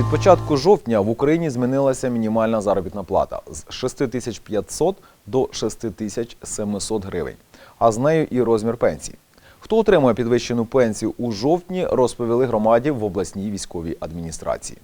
Від початку жовтня в Україні змінилася мінімальна заробітна плата з 6500 до 6700 гривень, а з нею і розмір пенсії. Хто отримує підвищену пенсію у жовтні, розповіли громаді в обласній військовій адміністрації.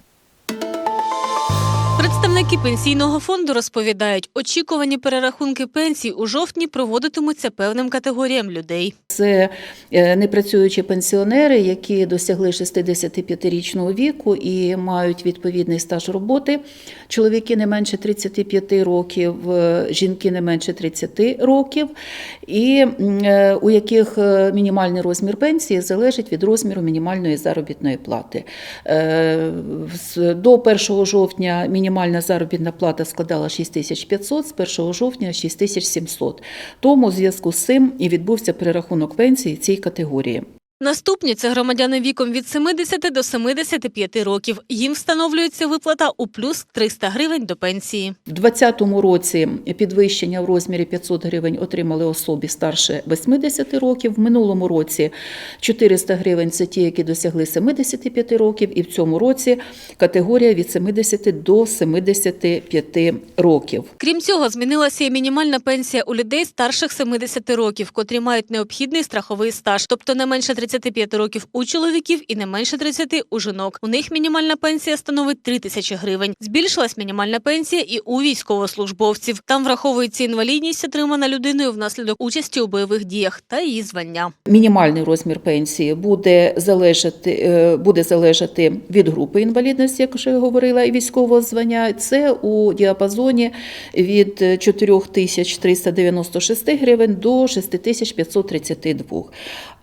Представники пенсійного фонду розповідають, очікувані перерахунки пенсій у жовтні проводитимуться певним категоріям людей. Це е, непрацюючі пенсіонери, які досягли 65-річного віку і мають відповідний стаж роботи. Чоловіки не менше 35 років, е, жінки не менше 30 років, і е, у яких мінімальний розмір пенсії залежить від розміру мінімальної заробітної плати. До 1 жовтня мінімальна заробітна плата складала 6500, з 1 жовтня 6700. Тому у зв'язку з цим і відбувся перерахунок пенсії цій категорії. Наступні це громадяни віком від 70 до 75 років. Їм встановлюється виплата у плюс 300 гривень до пенсії. В 2020 році підвищення в розмірі 500 гривень отримали особі старше 80 років. В минулому році 400 гривень це ті, які досягли 75 років, і в цьому році категорія від 70 до 75 років. Крім цього, змінилася і мінімальна пенсія у людей старших 70 років, котрі мають необхідний страховий стаж, тобто не менше 35 років у чоловіків і не менше 30 у жінок. У них мінімальна пенсія становить 3 тисячі гривень. Збільшилась мінімальна пенсія і у військовослужбовців. Там враховується інвалідність, отримана людиною внаслідок участі у бойових діях та її звання. Мінімальний розмір пенсії буде залежати, е, буде залежати від групи інвалідності, як вже говорила, і військового звання. Це у діапазоні від 4396 гривень до 6532.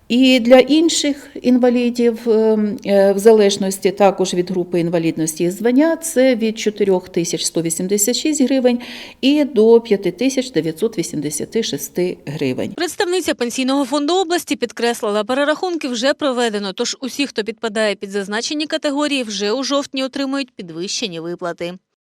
І для інших інвалідів, е, е, в залежності також від групи інвалідності і звання, це від 4186 гривень і до 5986 гривень. Представниця пенсійного фонду області підкреслила, перерахунки вже проведено. Тож усі, хто підпадає під зазначені категорії, вже у жовтні отримують підвищені виплати.